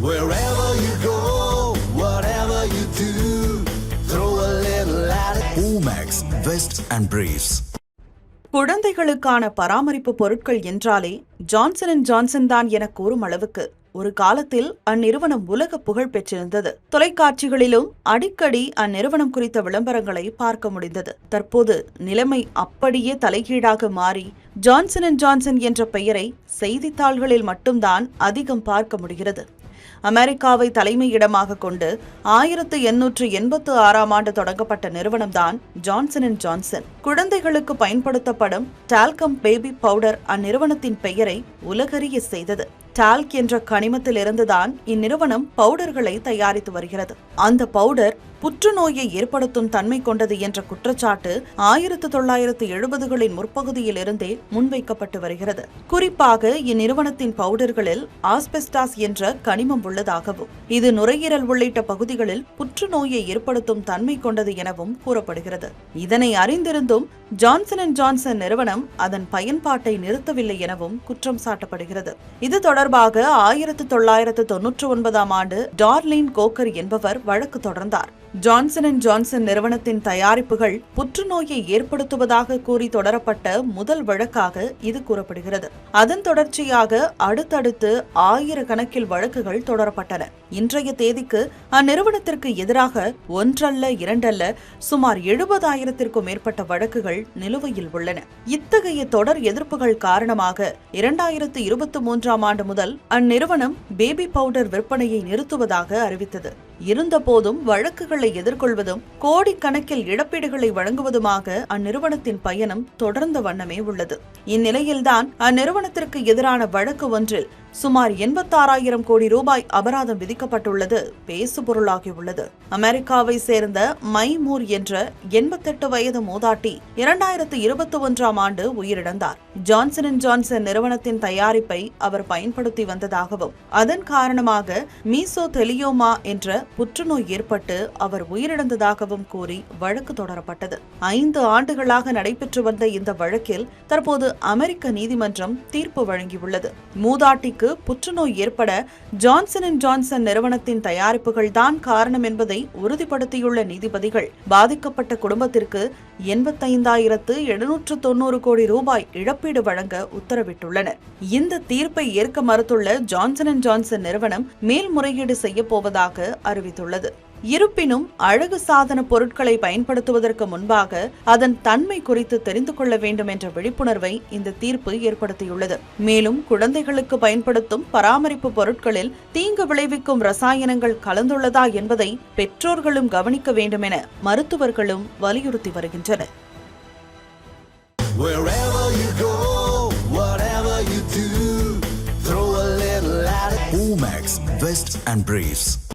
Wherever you go, whatever you do, throw a little at it. Omax, Vest and Briefs. குழந்தைகளுக்கான பராமரிப்பு பொருட்கள் என்றாலே Johnson and Johnson தான் என கூறும் அளவுக்கு ஒரு காலத்தில் அந்நிறுவனம் உலக புகழ் பெற்றிருந்தது தொலைக்காட்சிகளிலும் அடிக்கடி அந்நிறுவனம் குறித்த விளம்பரங்களை பார்க்க முடிந்தது தற்போது நிலைமை அப்படியே தலைகீழாக மாறி ஜான்சன் அண்ட் ஜான்சன் என்ற பெயரை செய்தித்தாள்களில் மட்டும்தான் அதிகம் பார்க்க முடிகிறது அமெரிக்காவை தலைமையிடமாக கொண்டு ஆயிரத்து எண்ணூற்று எண்பத்து ஆறாம் ஆண்டு தொடங்கப்பட்ட நிறுவனம்தான் ஜான்சன் அண்ட் ஜான்சன். குழந்தைகளுக்கு பயன்படுத்தப்படும் டால்கம் பேபி பவுடர் அந்நிறுவனத்தின் பெயரை உலகறிய செய்தது. டால்க் என்ற கனிமத்திலிருந்துதான் இந்நிறுவனம் பவுடர்களை தயாரித்து வருகிறது. அந்த பவுடர் புற்றுநோயை ஏற்படுத்தும் தன்மை கொண்டது என்ற குற்றச்சாட்டு ஆயிரத்து தொள்ளாயிரத்து எழுபதுகளின் முற்பகுதியிலிருந்தே முன்வைக்கப்பட்டு வருகிறது. குறிப்பாக இந்நிறுவனத்தின் பவுடர்களில் ஆஸ்பெஸ்டாஸ் என்ற கனிமம் உள்ளதாகவும் இது நுரையீரல் உள்ளிட்ட பகுதிகளில் புற்றுநோயை ஏற்படுத்தும் தன்மை கொண்டது எனவும் கூறப்படுகிறது. இதனை அறிந்திருந்தும் ஜான்சன் அண்ட் ஜான்சன் நிறுவனம் அதன் பயன்பாட்டை நிறுத்தவில்லை எனவும் குற்றம் சாட்டப்படுகிறது. இது தொடர்பாக ஆயிரத்து தொள்ளாயிரத்து தொன்னூற்று ஒன்பதாம் ஆண்டு டார்லின் கோக்கர் என்பவர் வழக்கு தொடர்ந்தார். ஜான்சன் அண்ட் ஜான்சன் நிறுவனத்தின் தயாரிப்புகள் புற்றுநோயை ஏற்படுத்துவதாக கூறி தொடரப்பட்ட முதல் வழக்காக இது கூறப்படுகிறது. அதன் தொடர்ச்சியாக அடுத்தடுத்து ஆயிரக்கணக்கில் வழக்குகள் தொடரப்பட்டன. இன்றைய தேதிக்கு அந்நிறுவனத்திற்கு எதிராக ஒன்றல்ல இரண்டல்ல சுமார் எழுபதாயிரத்திற்கும் மேற்பட்ட வழக்குகள் நிலுவையில் உள்ளன. இத்தகைய தொடர் எதிர்ப்புகள் காரணமாக இரண்டாயிரத்து இருபத்தி மூன்றாம் ஆண்டு முதல் அந்நிறுவனம் பேபி பவுடர் விற்பனையை நிறுத்துவதாக அறிவித்தது. இருந்தபோதும் வழக்குகளை எதிர்கொள்வதும் கோடிக்கணக்கில் இழப்பீடுகளை வழங்குவதுமாக அந்நிறுவனத்தின் பயணம் தொடர்ந்த வண்ணமே உள்ளது. இந்நிலையில்தான் அந்நிறுவனத்திற்கு எதிரான வழக்கு ஒன்றில் சுமார் எண்பத்தாறாயிரம் கோடி ரூபாய் அபராதம் விதிக்கப்பட்டுள்ளது. பேசுபொருளாகியுள்ளது. அமெரிக்காவை சேர்ந்த மைமூர் என்ற எண்பத்தெட்டு வயது மூதாட்டி இரண்டாயிரத்து இருபத்தி ஒன்றாம் ஆண்டு உயிரிழந்தார். ஜான்சன் அண்ட் ஜான்சன் நிறுவனத்தின் தயாரிப்பை அவர் பயன்படுத்தி வந்ததாகவும் அதன் காரணமாக மீசோ தெலியோமா என்ற புற்றுநோய் ஏற்பட்டு அவர் உயிரிழந்ததாகவும் கூறி வழக்கு தொடரப்பட்டது. ஐந்து ஆண்டுகளாக நடைபெற்று வந்த இந்த வழக்கில் தற்போது அமெரிக்க நீதிமன்றம் தீர்ப்பு வழங்கியுள்ளது. மூதாட்டிக்கு புற்றுநோய் ஏற்பட ஜான்சன் அண்ட் ஜான்சன் நிறுவனத்தின் தயாரிப்புகள் தான் காரணம் என்பதை உறுதிப்படுத்தியுள்ள நீதிபதிகள் பாதிக்கப்பட்ட குடும்பத்திற்கு எண்பத்தைந்தாயிரத்து எழுநூற்று தொன்னூறு கோடி ரூபாய் இழப்பீடு வழங்க உத்தரவிட்டுள்ளனர். இந்த தீர்ப்பை ஏற்க மறுத்துள்ள ஜான்சன் அண்ட் ஜான்சன் நிறுவனம் மேல்முறையீடு செய்யப்போவதாக அறிவித்துள்ளது. இருப்பினும் அழகு சாதன பொருட்களை பயன்படுத்துவதற்கு முன்பாக அதன் தன்மை குறித்து தெரிந்து கொள்ள வேண்டும் என்ற விழிப்புணர்வை இந்த தீர்ப்பு ஏற்படுத்தியுள்ளது மேலும் குழந்தைகளுக்கு பயன்படுத்தும் பராமரிப்பு பொருட்களில் தீங்கு விளைவிக்கும் ரசாயனங்கள் கலந்துள்ளதா என்பதை பெற்றோர்களும் கவனிக்க வேண்டும் என மருத்துவர்களும் வலியுறுத்தி வருகின்றனர். Omax, Vest and Briefs.